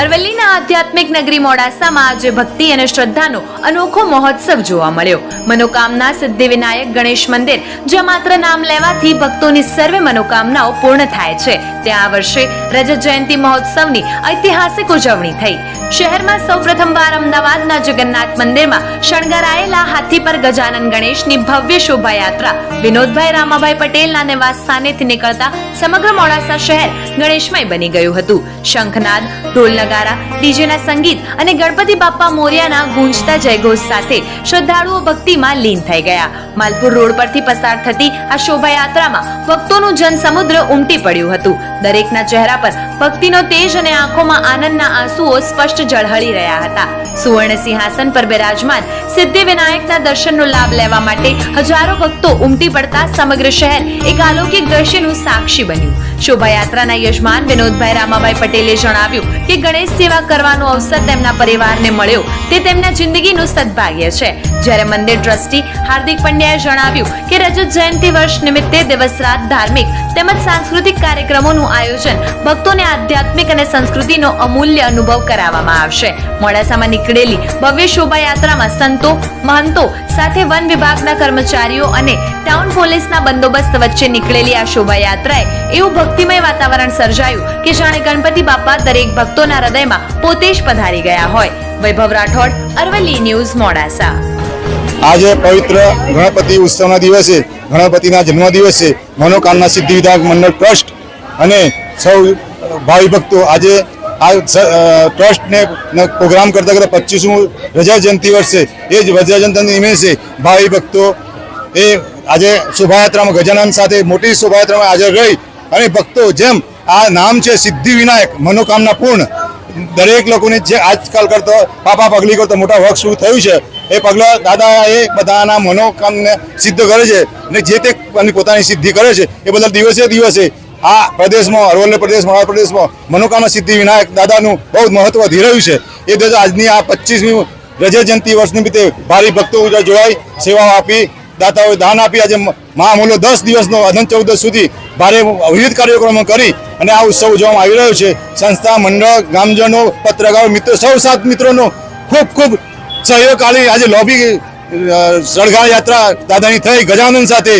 અરવલ્લીના આધ્યાત્મિક નગરી મોડાસામાં આજે ભક્તિ અને શ્રદ્ધાનો અનોખો મહોત્સવ જોવા મળ્યો. મનોકામના સિદ્ધિ વિનાયક ગણેશ મંદિર, જ્યાં માત્ર નામ લેવાથી ભક્તોની સર્વે મનોકામનાઓ પૂર્ણ થાય છે. ત્યાં આ વર્ષે રજત જયંતિ મહોત્સવની ઐતિહાસિક ઉજવણી થઈ. શહેરમાં સૌપ્રથમવાર અમદાવાદના જગન્નાથ મંદિરમાં શણગારાયેલા હાથી પર ગજાનન ગણેશની ભવ્ય શોભાયાત્રા. વિનોદભાઈ રામાભાઈ પટેલના નિવાસ સ્થાનેથી નીકળતા સમગ્ર મોડાસા શહેર ગણેશમય બની ગયું હતું. શંખનાદ ઢોલ નગારા ડીજેના સંગીત અને ગણપતિ બાપ્પા મોર્યાના ગુંજતા જયઘોષ સાથે શ્રદ્ધાળુઓ ભક્તિમાં લીન થઈ ગયા. માલપુર રોડ પરથી પસાર થતી આ શોભાયાત્રામાં ભક્તોનું જનસમુદ્ર ઉમટી પડ્યું હતું. દરેકના ચહેરા પર ભક્તિનો તેજ અને આંખોમાં આનંદના આંસુઓ સ્પષ્ટ ઝળહળી રહ્યા હતા. સુવર્ણ સિંહાસન પર બિરાજમાન સિદ્ધિ વિનાયકના દર્શનનો લાભ લેવા માટે હજારો ભક્તો ઉમટી પડતા સમગ્ર શહેર એક અલૌકિક દ્રશ્યનું સાક્ષી બન્યું. શોભાયાત્રાના યજમાન વિનોદભાઈ રામાભાઈ પટેલે જણાવ્યું કે ગણેશ સેવા કરવાનો અવસર તેમના પરિવારને મળ્યો. તે તેમના જિંદગીનું સદભાગ્ય છે. જ્યારે મંદિર ટ્રસ્ટી હાર્દિક પંડ્યાએ જણાવ્યું કે રજત જયંતિ વર્ષ નિમિત્તે દિવસ રાત ધાર્મિક તેમજ સાંસ્કૃતિક કાર્યક્રમોનું આયોજન ભક્તોને આધ્યાત્મિક અને સંસ્કૃતિનો અમૂલ્ય અનુભવ કરાવવામાં આવશે. મોડાસામાં નીકળેલી ભવ્ય શોભાયાત્રામાં સંતો, મહંતો સાથે વન વિભાગના કર્મચારીઓ અને ટાઉન પોલીસના બંદોબસ્ત વચ્ચે નીકળેલી આ શોભાયાત્રાએ એવું ભક્તિમય વાતાવરણ સર્જાયું કે જાણે ગણપતિ બાપા દરેક ભક્તોના હૃદયમાં પોતે જ પધારી ગયા હોય. વૈભવ રાઠોડ, અરવલ્લી ન્યૂઝ, મોડાસા. આજે પવિત્ર ગણપતિ ઉત્સવના દિવસે, ગણપતિના જન્મદિવસે મનોકામના સિદ્ધિ વિધાયક મંડળ ટ્રસ્ટ અને સૌ ભાવિ ભક્તો આજે આ ટ્રસ્ટને પ્રોગ્રામ કરતા કરતાં પચીસમું રજા જયંતિ વર્ષે, એ જ રજા જયંતિ નિમિત્તે ભાવિ ભક્તો એ આજે શોભાયાત્રામાં ગજાનંદ સાથે મોટી શોભાયાત્રામાં હાજર રહી અને ભક્તો જેમ આ નામ છે સિદ્ધિ વિનાયક મનોકામના પૂર્ણ, દરેક લોકોને જે આજકાલ કરતો, પાપા પગલી કરતો મોટા શરૂ થયું છે. એ પગલા દાદા એ બધાના મનોકામને સિદ્ધ કરે છે અને જે તે પોતાની સિદ્ધિ કરે છે એ બધા દિવસે દિવસે આ પ્રદેશમાં, અરવલ્લી પ્રદેશ, મહારાષ્ટ્ર પ્રદેશમાં મનોકામના સિદ્ધિ વિનાયક દાદાનું બહુ મહત્વ રહ્યું છે. એ દિવસે આજની આ પચીસમી રજત જયંતિ વર્ષ નિમિત્તે ભારે ભક્તો જોડાઈ, સેવાઓ આપી, દાતાઓએ દાન આપી. આજે મહામૂલો દસ દિવસનો અધન ચૌદસ સુધી ભારે વિવિધ કાર્યક્રમો કરી અને આ ઉત્સવ ઉજવવામાં આવી રહ્યો છે. સંસ્થા, મંડળ, ગામજનો, પત્રકારો, મિત્રો, સૌ સાત મિત્રોનો ખૂબ ખૂબ સહયોગ આજે લોબી અ, સળગા યાત્રા દાદાની થઈ ગજાનંદ સાથે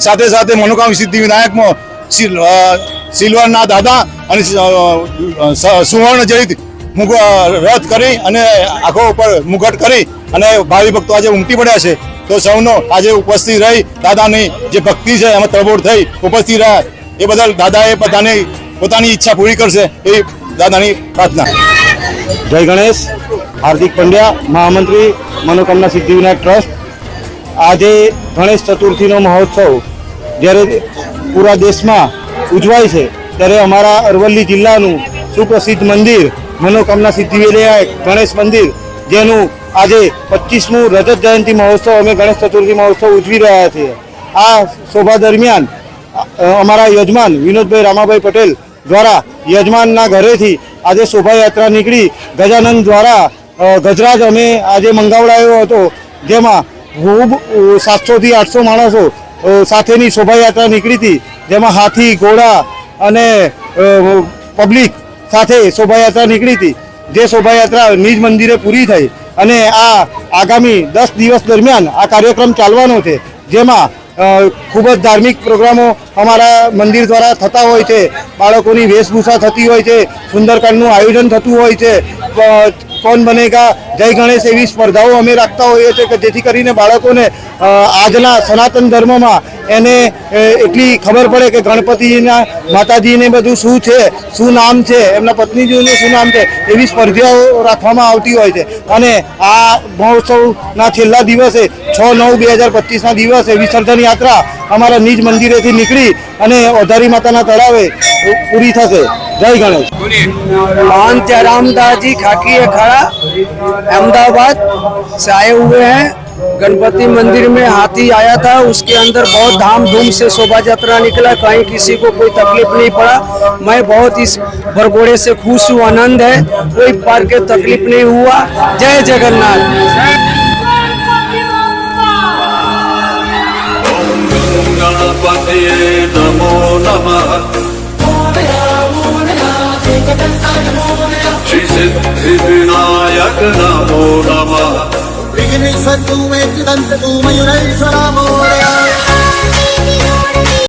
સાથે સાથે મનોકામ સિદ્ધિ વિનાયકમાં સિલ- સિલ્વરના દાદા અને સુવર્ણ જડિત રથ કરી અને આંખો ઉપર મુગટ કરી અને ભાવિ ભક્તો આજે ઉમટી પડ્યા છે. તો સૌનો આજે ઉપસ્થિત રહી દાદાની જે ભક્તિ છે એમાં તરબોળ થઈ ઉપસ્થિત રહ્યા. એ બદલ દાદાએ પોતાની પોતાની ઈચ્છા પૂરી કરશે એ દાદાની પ્રાર્થના. જય ગણેશ. હાર્દિક પંડ્યા, મહામંત્રી મનોકામના સિદ્ધિવિનાયક ટ્રસ્ટ. આજે ગણેશ ચતુર્થીનો મહોત્સવ જ્યારે પૂરા દેશમાં ઉજવાય છે, ત્યારે અમારા અરવલ્લી જિલ્લાનું સુપ્રસિદ્ધ મંદિર, મનોકામના સિદ્ધિવિનાયક ગણેશ મંદિર, જેનું આજે પચીસમું રજત જયંતિ મહોત્સવ, અમે ગણેશ ચતુર્થી મહોત્સવ ઉજવી રહ્યા છીએ. આ શોભા દરમિયાન અમારા યજમાન વિનોદભાઈ રામાભાઈ પટેલ દ્વારા યજમાનના ઘરેથી આજે શોભાયાત્રા નીકળી. ગજાનંદ દ્વારા ગજરાજ અમે આજે મંગાવડાયો હતો, જેમાં ખૂબ સાતસોથી આઠસો માણસો સાથેની શોભાયાત્રા નીકળી હતી, જેમાં હાથી, ઘોડા અને પબ્લિક સાથે શોભાયાત્રા નીકળી હતી. જે શોભાયાત્રા નિજ મંદિરે પૂરી થઈ અને આ આગામી દસ દિવસ દરમિયાન આ કાર્યક્રમ ચાલવાનો છે, જેમાં ખૂબ જ ધાર્મિક પ્રોગ્રામો અમારા મંદિર દ્વારા થતા હોય છે, બાળકોની વેશભૂષા થતી હોય છે, સુંદરકાંડનું આયોજન થતું હોય છે કોણ બનેગા? જય ગણેશ એવી સ્પર્ધાઓ અમે રાખતા હોઈએ છીએ કે જેથી કરીને બાળકોને આજના સનાતન ધર્મમાં એને એટલી ખબર પડે કે ગણપતિના માતાજીને બધું શું છે, શું નામ છે, એમના પત્નીજીનું શું નામ છે, એવી સ્પર્ધાઓ રાખવામાં આવતી હોય છે. અને આ મહોત્સવના છેલ્લા દિવસે, છ, નવ, બે હજાર પચીસના દિવસે વિસર્જન યાત્રા અમારા નિજ મંદિરેથી નીકળી અને ઓધારી માતાના તળાવે પૂરી થશે. जय गणेश। मान जयरामदास जी खाकी अखाड़ा अहमदाबाद से आए हुए हैं। गणपति मंदिर में हाथी आया था। उसके अंदर बहुत धाम धूम से शोभा यात्रा निकला। कहीं किसी को कोई तकलीफ़ नहीं पड़ा। मैं बहुत इस भरगोड़े से खुश हूँ आनंद है। कोई पार के तकलीफ़ नहीं हुआ। जय जगन्नाथ। नमो नमः। श्री सिद्धिविनायक नमो नमः विघ्नेश्वर तू मे दंत तू मयूरेश्वरा मोरया